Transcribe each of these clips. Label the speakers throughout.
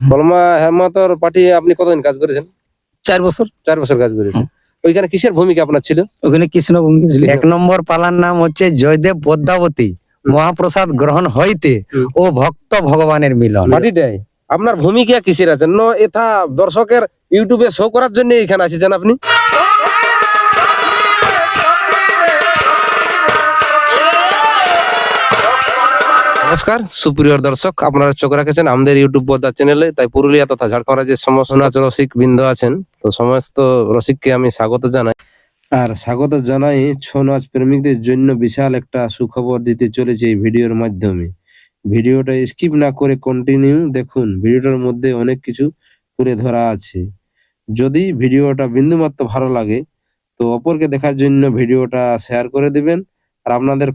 Speaker 1: কলমা হেমাতর party আপনি কতদিন কাজ করেছেন?
Speaker 2: চার বছর।
Speaker 1: চার বছর কাজ করেছেন। ওইখানে কিসের ভূমিকা আপনার ছিল?
Speaker 2: ওখানে কৃষ্ণ ভূমিকা ছিল।
Speaker 3: এক নম্বর পালার নাম হচ্ছে জয়দেব পদ্মাবতী। মহাপ্রসাদ গ্রহণ হইতে ও ভক্ত ভগবানের মিলন।
Speaker 1: পার্টিটাই আপনার ভূমিকা কিসের আছেন? ন এটা দর্শকের ইউটিউবে শো করার জন্য এখানে আসেছেন আপনি? নমস্কার সুপ্রিয় দর্শক আপনারা চোখ রাখেছেন আমাদের ইউটিউব পর্দা চ্যানেলে তাই পুরুলিয়া তথা ঝাড়খণ্ড রাজ্যের সমস্ত নাচ রসিক বৃন্দ আছেন। তো সমস্ত রসিককে আমি স্বাগত জানাই। আর স্বাগত জানাই ছৌ নাচ প্রেমিকদের জন্য বিশাল একটা সুখবর দিতে চলেছে এই ভিডিওর মাধ্যমে। ভিডিওটা স্কিপ না করে কন্টিনিউ দেখুন। ভিডিওটার মধ্যে অনেক কিছু তুলে ধরা আছে। যদি ভিডিওটা বিন্দুমাত্র ভালো লাগে তো অপরকে দেখার জন্য ভিডিওটা শেয়ার করে দিবেন। আর আপনাদের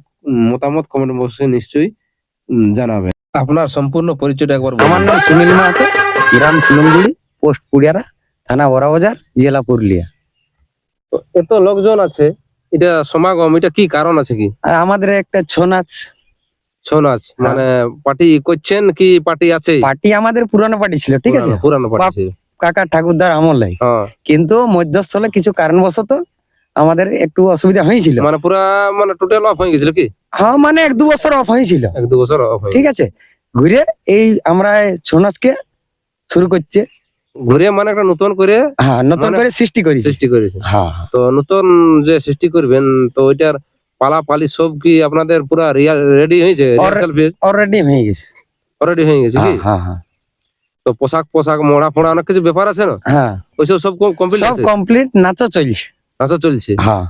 Speaker 1: মতামত কমেন্ট বক্সে নিশ্চয়ই জানাবেন আপনার সম্পূর্ণ পরিচয়টা একবার
Speaker 3: আমার নাম সুনীল মাহাতো গ্রাম শিলংজুড়ি পোস্ট পুড়িয়ারা থানা বড়াবাজার জেলা পুরুলিয়া।
Speaker 1: এত লোকজন আছে এটা সমাগম এটা কি কারণ আছে কি?
Speaker 3: আমাদের একটা ছৌ নাচ
Speaker 1: ছৌ নাচ মানে পার্টি করছেন কি পার্টি আছে?
Speaker 3: পার্টি আমাদের পুরানো পার্টি ছিল ঠিক আছে?
Speaker 1: পুরানো পার্টি
Speaker 3: কাকা ঠাকুরদার আমলে
Speaker 1: হ্যাঁ।
Speaker 3: কিন্তু মধ্যস্থলে কিছু কারণবশত আমাদের একটু অসুবিধা হয়েছিল।
Speaker 1: মানে পুরা মানে টোটাল অফ হয়ে গেছিল কি?
Speaker 3: হ্যাঁ মানে এক দু বছর অফ হয়েছিল।
Speaker 1: এক দু বছর অফ
Speaker 3: ঠিক আছে? ঘুরে এই আমরা এই ছৌ নাচকে শুরু করছে।
Speaker 1: ঘুরে মানে একটা নতুন করে
Speaker 3: হ্যাঁ নতুন
Speaker 1: মানে-
Speaker 3: করে সৃষ্টি করেছি।
Speaker 1: সৃষ্টি করেছে।
Speaker 3: হ্যাঁ হ্যাঁ।
Speaker 1: তো নতুন যে সৃষ্টি করবেন তো ওইটার পালা পালি সব কি আপনাদের পুরা রেডি হয়েছে?
Speaker 3: অলরেডি হয়ে গেছে।
Speaker 1: অলরেডি হয়ে গেছে কি?
Speaker 3: হ্যাঁ হ্যাঁ হ্যাঁ।
Speaker 1: তো পোশাক পোশাক মোড়া ফোড়া অনেক কিছু ব্যাপার আছে না?
Speaker 3: হ্যাঁ।
Speaker 1: ওইসব সব কমপ্লিট
Speaker 3: সব কমপ্লিট নাচও চলছে।
Speaker 1: নাচা চলছে।
Speaker 3: হ্যাঁ।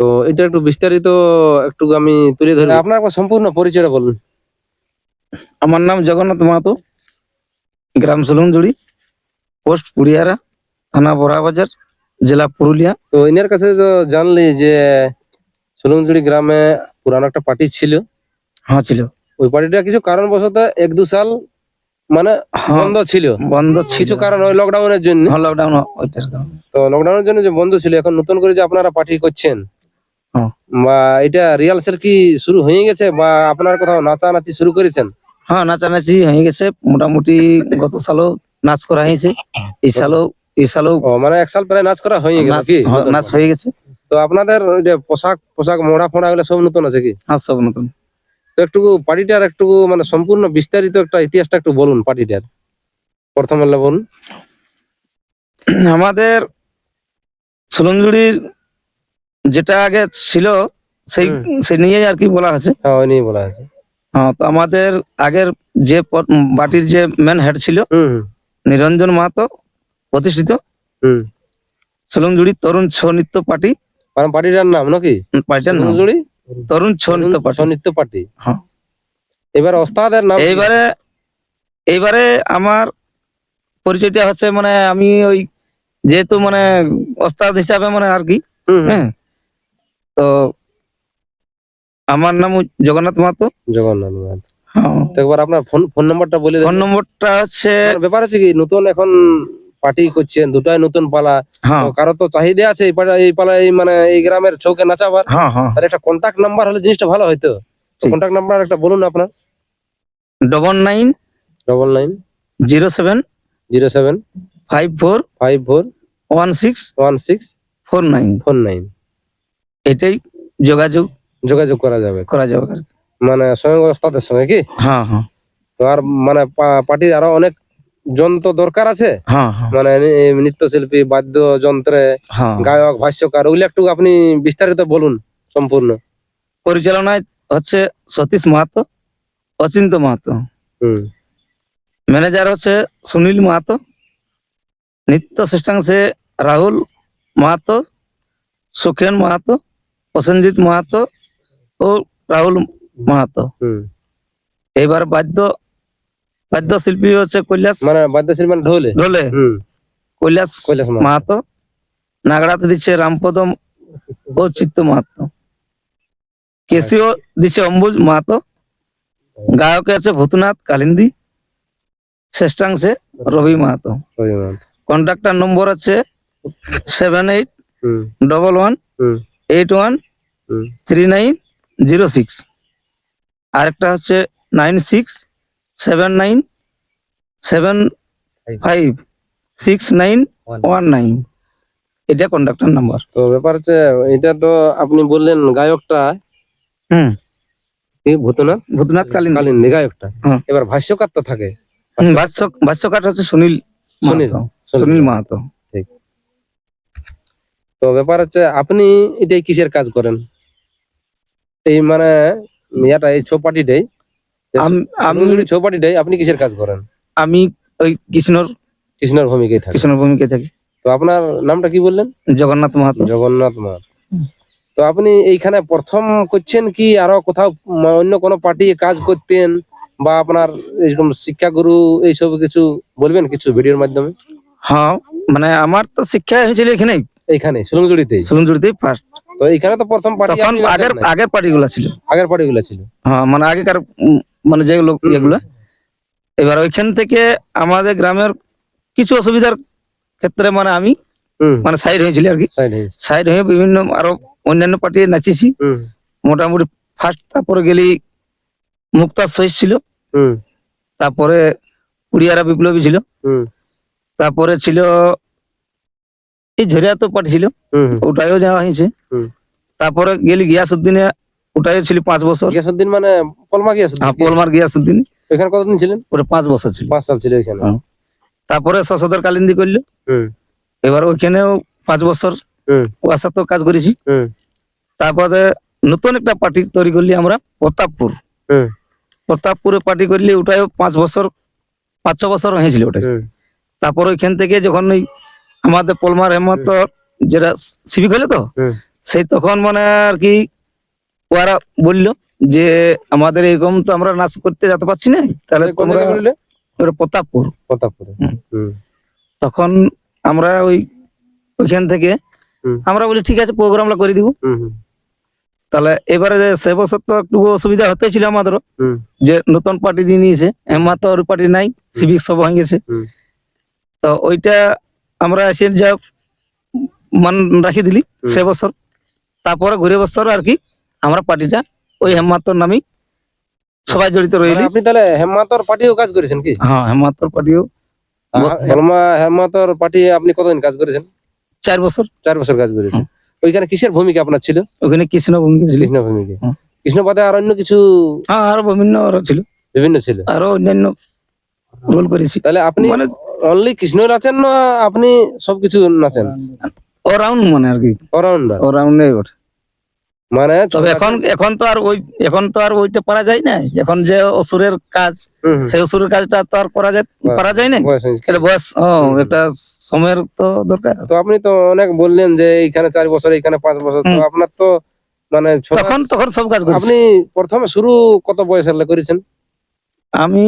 Speaker 1: তো এটা একটু বিস্তারিত একটু আমি তুলে ধরি আপনার সম্পূর্ণ পরিচয়টা বলুন।
Speaker 2: আমার নাম জগন্নাথ মাহাতো গ্রাম সুলুমজুড়ি পোস্ট পুরিয়ারা থানা বড়াবাজার জেলা পুরুলিয়া।
Speaker 1: তো এনার কাছে তো জানলি যে সুলুমজুড়ি গ্রামে পুরানো একটা পার্টি ছিল।
Speaker 2: হ্যাঁ ছিল।
Speaker 1: ওই পার্টিটা কিছু কারণবশত এক দু সাল মানে
Speaker 2: হ্যাঁ
Speaker 1: বন্ধ ছিল।
Speaker 2: বন্ধ ছিল।
Speaker 1: কিছু কারণ ওই লকডাউনের জন্য।
Speaker 2: লকডাউন ওইটার কারণে।
Speaker 1: তো লকডাউনের জন্য যে বন্ধ ছিল এখন নতুন করে যে আপনারা পার্টি করছেন
Speaker 2: হ্যাঁ।
Speaker 1: বা এটা রিহার্সাল কি শুরু হয়ে গেছে বা আপনার কোথাও নাচানাচি শুরু করেছেন?
Speaker 2: হ্যাঁ নাচানাচি হয়ে গেছে। মোটামুটি গত সালও নাচ করা হয়েছে। এই সালও এই সালও
Speaker 1: মানে এক সাল প্রায় নাচ করা হয়ে গেল
Speaker 2: নাচ হয়ে গেছে।
Speaker 1: তো আপনাদের পোশাক পোশাক মোড়া ফোড়া এগুলো সব নতুন আছে কি?
Speaker 2: হ্যাঁ সব নতুন।
Speaker 1: তো একটু পার্টিটার একটু মানে সম্পূর্ণ বিস্তারিত একটা ইতিহাসটা একটু বলুন পার্টিটার। প্রথমে বলুন।
Speaker 2: আমাদের সুলমজুড়ির যেটা আগে ছিল সেই। সেই নিয়েই আর কি বলা আছে।
Speaker 1: হ্যাঁ ওই নিয়ে বলা আছে।
Speaker 2: হ্যাঁ তো আমাদের আগের যে বাটির যে মেন হেড ছিল নিরঞ্জন মাহাতো প্রতিষ্ঠিত। সুলমজুড়ি তরুণ ছৌ নৃত্য পার্টি
Speaker 1: পার্টিটার নাম নাকি?
Speaker 2: পার্টির নাম।
Speaker 1: সুলুমজুড়ি
Speaker 2: তরুণ ছৌ নৃত্য পার্টি।
Speaker 1: নৃত্য পার্টি।
Speaker 2: হ্যাঁ।
Speaker 1: এবার ওস্তাদের নাম
Speaker 2: এইবারে এইবারে আমার পরিচয়টা হচ্ছে মানে আমি ওই যেহেতু মানে ওস্তাদ হিসাবে মানে আর কি। হ্যাঁ। তো আমার নাম জগন্নাথ মাহাতো।
Speaker 1: জগন্নাথ মাহাতো।
Speaker 2: হ্যাঁ।
Speaker 1: একবার আপনার ফোন ফোন নম্বরটা বলে
Speaker 2: ফোন নম্বরটা হচ্ছে
Speaker 1: মানে ব্যাপার আছে কি নতুন এখন পার্টি করছেন দুটাই নতুন পালা।
Speaker 2: হ্যাঁ।
Speaker 1: কারও তো চাহিদা আছে এই পালা এই পালা এই মানে এই গ্রামের চৌকে নাচাবার।
Speaker 2: হ্যাঁ হ্যাঁ।
Speaker 1: তার একটা কন্টাক্ট নাম্বার হলে জিনিসটা ভালো হয়তো
Speaker 2: ঠিক।
Speaker 1: কন্টাক্ট নাম্বার একটা বলুন আপনার।
Speaker 2: Double nine
Speaker 1: double nine
Speaker 2: zero seven
Speaker 1: zero seven
Speaker 2: five four
Speaker 1: five four
Speaker 2: one six
Speaker 1: one six
Speaker 2: four nine
Speaker 1: four nine
Speaker 2: এটাই যোগাযোগ
Speaker 1: যোগাযোগ করা যাবে।
Speaker 2: করা যাবে।
Speaker 1: মানে স্বয়ং ওস্তাদের সঙ্গে কি?
Speaker 2: হ্যাঁ হ্যাঁ।
Speaker 1: তো আর মানে পার্টির আরও অনেক যন্ত্র দরকার আছে?
Speaker 2: হ্যাঁ হ্যাঁ।
Speaker 1: মানে নৃত্যশিল্পী বাদ্য যন্ত্রে
Speaker 2: হ্যাঁ।
Speaker 1: গায়ক ভাষ্যকার ওগুলো একটু আপনি বিস্তারিত বলুন সম্পূর্ণ।
Speaker 2: পরিচালনায় হচ্ছে সতীশ মাহাতো অচিন্ত মাহাতো।
Speaker 1: হুম।
Speaker 2: ম্যানেজার হচ্ছে সুনীল মাহাতো নৃত্য শিষ্টাংশে রাহুল মাহাতো সুখেন মাহাতো প্রসেনজিৎ মাহাতো ও রাহুল মাহাতো।
Speaker 1: হুম।
Speaker 2: এইবার বাদ্য বাদ্য শিল্পী হচ্ছে কৈলাস।
Speaker 1: মানে বাদ্যশিল্পী মানে ঢোলে?
Speaker 2: ঢোলে।
Speaker 1: হুম।
Speaker 2: কৈলাস
Speaker 1: কৈলাস মাহাতো।
Speaker 2: নাগড়াতে দিচ্ছে রামপদ ও চিত্ত মাহাতো। কেসিও দিচ্ছে অম্বুজ মাহাতো। গায়কে আছে ভূতনাথ কালিন্দি। শ্রেষ্ঠাংশে রবি মাহাতো।
Speaker 1: রবি মাহাতো।
Speaker 2: কন্ট্রাক্টর নম্বর আছে seven eight double one eight one three nine zero six. আরেকটা হচ্ছে nine six seven nine seven five six nine one nine এটা কন্ডাক্টর নাম্বার
Speaker 1: তো ব্যাপার হচ্ছে এটা তো আপনি বললেন গায়কটা।
Speaker 2: হুম।
Speaker 1: ভূতনাথ?
Speaker 2: ভূতনাথ কালীন
Speaker 1: কালিন্দী গায়কটা। এবার ভাষ্যকার তো থাকে।
Speaker 2: ভাষ্য ভাষ্যকার হচ্ছে সুনীল
Speaker 1: সুনীল।
Speaker 2: সুনীল। মাহাতো।
Speaker 1: তো ব্যাপার হচ্ছে আপনি এটাই কিসের কাজ করেন? এই মানে ইয়াটা এই চৌপাটিটাই
Speaker 2: আম-
Speaker 1: চৌপাটিটাই আপনি কিসের কাজ করেন?
Speaker 2: আমি ওই কৃষ্ণর
Speaker 1: কৃষ্ণর ভূমিকায় থাকে
Speaker 2: কৃষ্ণর ভূমিকায় থাকি।
Speaker 1: তো আপনার নামটা কি বললেন?
Speaker 2: জগন্নাথ মাহাতো।
Speaker 1: জগন্নাথ তো আপনি এইখানে প্রথম করছেন কি আরও কোথাও অন্য কোনো পার্টি কাজ করতেন? বা আপনার এরকম শিক্ষাগুরু এইসব কিছু বলবেন কিছু ভিডিওর মাধ্যমে?
Speaker 2: হ্যাঁ মানে আমার তো শিক্ষা হয়েছিল এখানে
Speaker 1: এইখানে সুলংজুড়িতেই?
Speaker 2: সুলঞ্জুড়িতেই ফার্স্ট
Speaker 1: তো এখানে তো প্রথম পার্টি
Speaker 2: আগের আগের পার্টি গুলা ছিল।
Speaker 1: আগের পার্টি গুলো ছিল।
Speaker 2: হ্যাঁ মানে আগেকার মানে যেগুলো এগুলো। এবার ওইখান থেকে আমাদের গ্রামের কিছু অসুবিধার ক্ষেত্রে মানে আমি মানে সাইড হয়েছিল আর কি।
Speaker 1: সাইড
Speaker 2: হয়ে বিভিন্ন আরও অন্যান্য পার্টি নাচেছি। মোটামুটি ফার্স্ট তারপরে গেলি মুক্তার শহীদ ছিল।
Speaker 1: হুম।
Speaker 2: তারপরে উড়িয়ারা বিপ্লবী ছিল। তারপরে ছিল এই ঝরিয়া তো পার্টি ছিল। ওটাও যাওয়া হয়েছে। তারপরে গেলি গিয়াসুদ্দিনে ওটাও ছিল পাঁচ বছর।
Speaker 1: গিয়াসুদ্দিন মানে পলমা গিয়াসুদ্দিন
Speaker 2: হ্যাঁ পোলমার গিয়াসুদ্দিন
Speaker 1: এখানে কতদিন ছিলেন?
Speaker 2: ওটা পাঁচ বছর ছিল
Speaker 1: পাঁচ সাল ছিল
Speaker 2: হ্যাঁ। তারপরে সশোদর কালিন্দি করল।
Speaker 1: হুম।
Speaker 2: এবার ওইখানেও পাঁচ বছর
Speaker 1: হুম।
Speaker 2: ওর সাথে কাজ করেছি।
Speaker 1: হুম।
Speaker 2: তারপরে নতুন একটা পার্টি তৈরি করলি আমরা প্রতাপপুর।
Speaker 1: হুম।
Speaker 2: প্রতাপপুরে পার্টি করলি ওটাও পাঁচ বছর পাঁচ ছ বছর হয়েছিল ওটা
Speaker 1: হুম।
Speaker 2: তারপর ওইখান থেকে যখন ওই আমাদের পলমার হেমন্ত যেটা সিভিক হলো তো সেই তখন মানে আর কি ওরা বলল যে আমাদের এরকম তো আমরা নাচ করতে যেতে পারছি না তাহলে তোমরা প্রতাপপুর।
Speaker 1: প্রতাপপুরে।
Speaker 2: তখন আমরা ওই ওইখান থেকে আমরা বলি ঠিক আছে প্রোগ্রামটা করে দিব। তাহলে এবারে সে বছর তো একটু অসুবিধা হতে ছিল আমাদেরও যে নতুন পার্টি দিয়ে নিয়েছে এমা তো ওর পার্টি নাই সিভিক সব হয়ে গেছে। তো ওইটা আমরা এসে যা মান রাখি দিলি সে বছর। তারপরে ঘুরে বছর আর কি আমরা পার্টিটা ওই হেমাতর নামই সবাই জড়িত রইলি।
Speaker 1: আপনি তাহলে হেমাতর পার্টিও কাজ করেছেন কি?
Speaker 2: হ্যাঁ হেমাতর পার্টিও
Speaker 1: হেমাতর পার্টি আপনি কতদিন কাজ করেছেন?
Speaker 2: চার বছর।
Speaker 1: চার বছর কাজ করেছেন। ওইখানে কিসের ভূমিকা আপনার ছিল?
Speaker 2: ওখানে কৃষ্ণ ভূমিকা ছিল।
Speaker 1: কৃষ্ণ ভূমিকা কৃষ্ণ বাদে আর অন্য কিছু
Speaker 2: হ্যাঁ আরও বিভিন্ন আরও ছিল।
Speaker 1: বিভিন্ন ছিল?
Speaker 2: আরও অন্যান্য রোল করেছি।
Speaker 1: তাহলে আপনি
Speaker 2: মানে
Speaker 1: অনলি কৃষ্ণ নাচেন না আপনি সবকিছু নাচেন?
Speaker 2: ওরাউন্ড মানে আর কি
Speaker 1: অলরাউন্ডার
Speaker 2: ওরাউন্ডে ওঠে
Speaker 1: মানে
Speaker 2: তবে এখন এখন তো আর ওই এখন তো আর ওইটা পারা যায় না। এখন যে অসুরের কাজ। সেই অসুরের কাজটা তো আর করা যায় পারা যায় না
Speaker 1: বয়স
Speaker 2: এটা বয়স একটা সময়ের তো দরকার।
Speaker 1: তো আপনি তো অনেক বললেন যে এখানে চার বছর এখানে পাঁচ বছর। তো আপনার তো মানে
Speaker 2: তখন তখন সব কাজ
Speaker 1: আপনি প্রথমে শুরু কত বয়স হলে করেছেন?
Speaker 2: আমি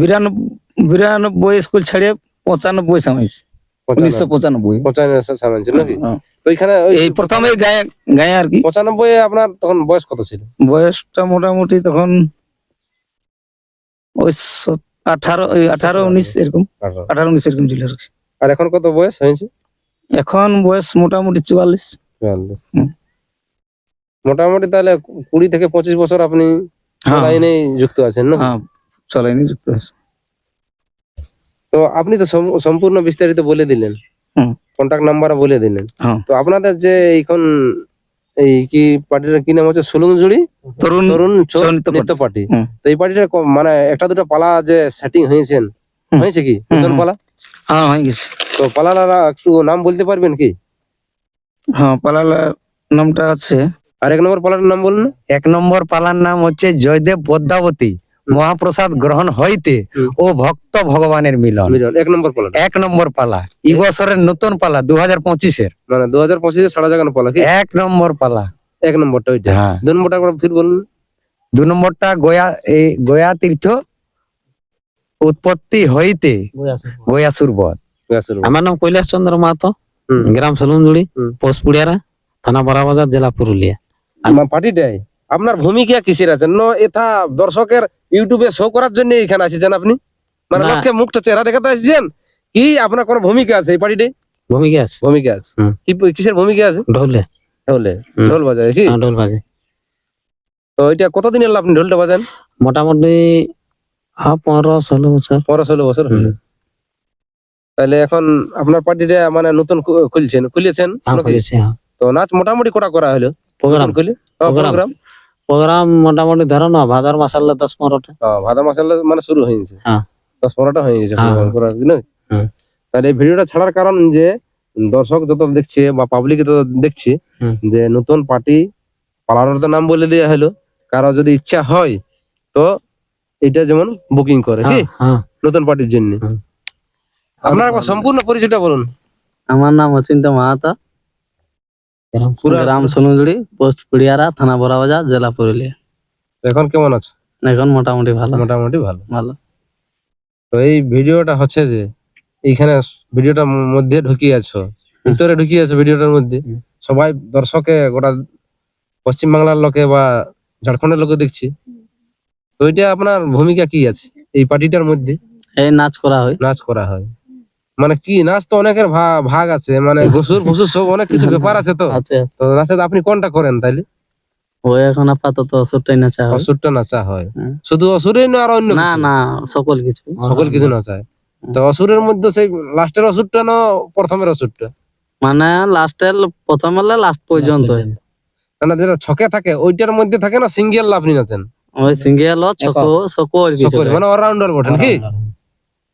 Speaker 2: বিরানব্বই বিরানব্বই স্কুল ছাড়িয়ে পঁচানব্বই সময় উনিশশো পঁচানব্বই।
Speaker 1: পঁচানব্বই সামান ছিল নাকি?
Speaker 2: হ্যাঁ।
Speaker 1: তো এইখানে
Speaker 2: এই প্রথমে গায়ে গায়ে আর কি?
Speaker 1: পঁচানব্বই আপনার তখন বয়স কত ছিল?
Speaker 2: বয়সটা মোটামুটি তখন ওই আঠারো আঠারো উনিশ এরকম। আঠারো। উনিশ এরকম ছিল আর
Speaker 1: এখন কত বয়স হয়েছে?
Speaker 2: এখন বয়স মোটামুটি চুয়াল্লিশ।
Speaker 1: চুয়াল্লিশ। মোটামুটি তাহলে কুড়ি থেকে পঁচিশ বছর আপনি
Speaker 2: হ্যাঁ।
Speaker 1: লাইনে যুক্ত আছেন না?
Speaker 2: হ্যাঁ চলাইনি যুক্ত আছে।
Speaker 1: তো আপনি তো সম্পূর্ণ বিস্তারিত বলে দিলেন।
Speaker 2: হুম।
Speaker 1: কন্টাক্ট নাম্বার বলে দিলেন।
Speaker 2: হ্যাঁ।
Speaker 1: তো আপনাদের যে এখন এই কি পার্টির কি নাম হচ্ছে? সুলুংজুড়ি
Speaker 2: তরুণ
Speaker 1: তরুণ
Speaker 2: নৃত্য
Speaker 1: পার্টি। তো এই পার্টিটা মানে একটা দুটো পালা যে সেটিং হয়েছেন হয়েছে কি? নতুন পালা?
Speaker 2: হ্যাঁ হয়ে গেছে।
Speaker 1: তো পালারা একটু নাম বলতে পারবেন কি?
Speaker 2: হ্যাঁ পালালার নামটা আছে।
Speaker 1: আর এক নম্বর পালার নাম বলুন
Speaker 3: এক নম্বর পালার নাম হচ্ছে জয়দেব পদ্মাবতী মহাপ্রসাদ গ্রহণ হইতে ও ভক্ত ভগবানের মিলন।
Speaker 1: এক নম্বর পালা।
Speaker 3: এক নম্বর পালা। এই বছরের নতুন পালা দু হাজার পঁচিশের।
Speaker 1: মানে দু হাজার পঁচিশে সারা জাগানো পালা কি?
Speaker 3: এক নম্বর পালা।
Speaker 1: এক নম্বরটা ওইটা।
Speaker 3: হ্যাঁ।
Speaker 1: দু নম্বরটা ফির বলুন।
Speaker 3: দু নম্বরটা গয়া এই গয়া তীর্থ উৎপত্তি হইতে গয়াসুর বধ।
Speaker 4: আমার নাম কৈলাস চন্দ্র মাহাতো
Speaker 1: হুম।
Speaker 4: গ্রাম সলুনজুড়ি
Speaker 1: হুম।
Speaker 4: পোস্ট পুড়িয়ারা থানা বড়াবাজার জেলা পুরুলিয়া।
Speaker 1: আমার পার্টিটাই? আপনার ভূমিকা কিসের আছে? ন এটা দর্শকের ইউটিউবে শো করার জন্য এখানে আসছেন আপনি? মানে। লোককে মুখটা চেহারা দেখাতে আসছেন? কি আপনার কোনো ভূমিকা আছে এই পার্টিটাই
Speaker 4: ভূমিকা আছে।
Speaker 1: ভূমিকা আছে। কি কিসের ভূমিকা আছে?
Speaker 4: ঢোলে।
Speaker 1: ঢোলে। ঢোল বাজায় কি?
Speaker 4: হ্যাঁ, ঢোল বাজে।
Speaker 1: তো এটা কতদিন এলো আপনি ঢোলটা বাজান?
Speaker 4: মোটামুটি পনেরো ষোলো বছর।
Speaker 1: পনেরো ষোলো বছর। হলো তাহলে এখন আপনার পার্টিটা মানে নতুন খুলছেন খুলেছেন?
Speaker 4: হ্যাঁ হ্যাঁ।
Speaker 1: তো নাচ মোটামুটি কটা করা হলো?
Speaker 4: প্রোগ্রাম।
Speaker 1: খুলে
Speaker 4: প্রোগ্রাম।
Speaker 1: প্রোগ্রাম
Speaker 4: মোটামুটি ধরো না ভাদর মাসাল্লা দশ পনেরোটা।
Speaker 1: ভাদা মাসাল্লা মানে শুরু হয়ে গেছে।
Speaker 4: হ্যাঁ।
Speaker 1: দশ পনেরোটা হয়ে গেছে
Speaker 4: হ্যাঁ।
Speaker 1: তাহলে এই ভিডিওটা ছাড়ার কারণ যে দর্শক যত দেখছে বা পাবলিক যত দেখছে যে নতুন পার্টি পালানোর তো নাম বলে দেওয়া হলো। কারও যদি ইচ্ছা হয় তো এটা যেমন বুকিং করে কি?
Speaker 4: হ্যাঁ হ্যাঁ।
Speaker 1: নতুন পার্টির জন্য। আপনার সম্পূর্ণ পরিচয়টা বলুন।
Speaker 2: আমার নাম অচিন্ত মাহাতা। গ্রাম সোনুজুড়ি পোস্ট পিড়িয়ারা থানা বড়াবাজার জেলা পুরুলিয়া।
Speaker 1: এখন কেমন আছো?
Speaker 2: এখন মোটামুটি ভালো।
Speaker 1: মোটামুটি ভালো।
Speaker 2: ভালো।
Speaker 1: তো এই ভিডিওটা হচ্ছে যে এইখানে ভিডিওটার মধ্যে ঢুকিয়ে আছো। ভিতরে ঢুকিয়ে আছো ভিডিওটার মধ্যে। সবাই দর্শকে গোটা পশ্চিম বাংলার লোকে বা ঝাড়খণ্ডের লোকে দেখছি। তো এটা আপনার ভূমিকা কি আছে? এই পার্টিটার মধ্যে?
Speaker 2: এই নাচ করা হয়।
Speaker 1: নাচ করা হয়। মানে কি নাচ তো অনেকের ভাগ আছে মানে ঘুষুর ফুসুর সব অনেক কিছু ব্যাপার আছে তো। তো নাচে আপনি কোনটা করেন তাইলে?
Speaker 2: ওই এখন আপাতত অসুরটাই নাচা হয়।
Speaker 1: অসুরটা নাচা হয়। শুধু অসুরেই না আর অন্য
Speaker 2: না না সকল কিছু।
Speaker 1: সকল কিছু নাচায়। তো অসুরের মধ্যে সেই লাস্টের অসুরটা না প্রথমের অসুরটা?
Speaker 2: মানে লাস্টের প্রথম হলে লাস্ট পর্যন্ত।
Speaker 1: মানে যেটা ছকে থাকে ওইটার মধ্যে থাকে না সিঙ্গেল আপনি নাচেন?
Speaker 2: ওই সিঙ্গেল ছকো সকল কিছু
Speaker 1: মানে অলরাউন্ডার বটেন কি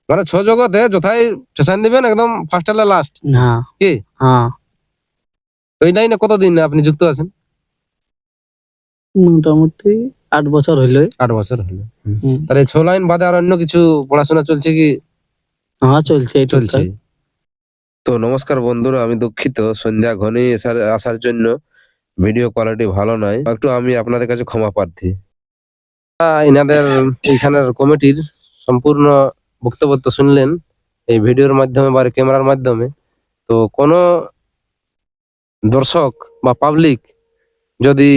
Speaker 1: মানে ছ জগতে যথাই স্টেশন দিবেন একদম ফার্স্ট হলে লাস্ট
Speaker 2: হ্যাঁ
Speaker 1: কি?
Speaker 2: হ্যাঁ
Speaker 1: তো এই লাইনে কতদিন আপনি যুক্ত আছেন?
Speaker 2: মোটামুটি আট বছর হইল।
Speaker 1: আট বছর হলো।
Speaker 2: হুম।
Speaker 1: তাহলে এই ছ লাইন বাদে আর অন্য কিছু পড়াশোনা চলছে কি?
Speaker 2: হ্যাঁ চলছে এই
Speaker 1: চলছে। তো নমস্কার বন্ধুরা আমি দুঃখিত সন্ধ্যা ঘনেই আসার আসার জন্য ভিডিও কোয়ালিটি ভালো নয়। একটু আমি আপনাদের কাছে ক্ষমা প্রার্থী। এনাদের এইখানের কমিটির সম্পূর্ণ বক্তব্য তো শুনলেন, এই ভিডিওর মাধ্যমে বা ক্যামেরার মাধ্যমে। তো কোনো দর্শক বা পাবলিক যদি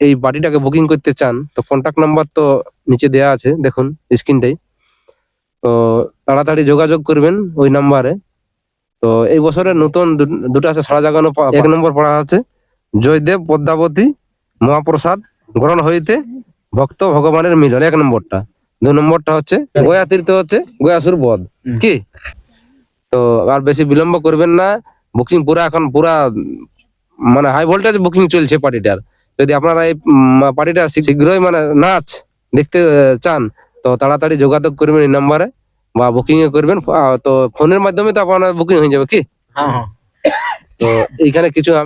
Speaker 1: এই বাড়িটাকে বুকিং করতে চান, তো কন্টাক্ট নাম্বার তো নিচে দেয়া আছে, দেখুন স্ক্রিনটাই তো তাড়াতাড়ি যোগাযোগ করবেন ওই নাম্বারে তো এই বছরের নতুন দুটো আছে, সারা জাগানো এক নম্বর পড়া আছে। জয়দেব পদ্মাবতী মহাপ্রসাদ, গ্রহণ হইতে ভক্ত ভগবানের মিলন, এক নম্বরটা। দু নম্বরটা হচ্ছে গয়া তীর্থ হচ্ছে গয়াসুর বধ। কি? তো আর বেশি বিলম্ব করবেন না বুকিং পুরা এখন পুরা মানে হাই ভোল্টেজ বুকিং চলছে পার্টিটার যদি আপনারা এই পার্টিটা শীঘ্রই মানে নাচ দেখতে চান তো তাড়াতাড়ি যোগাযোগ করবেন এই নাম্বারে বা বুকিং এ করবেন। তো ফোনের মাধ্যমে তো আপনার বুকিং হয়ে যাবে কি?
Speaker 2: হ্যাঁ হ্যাঁ।
Speaker 1: তো এইখানে কিছু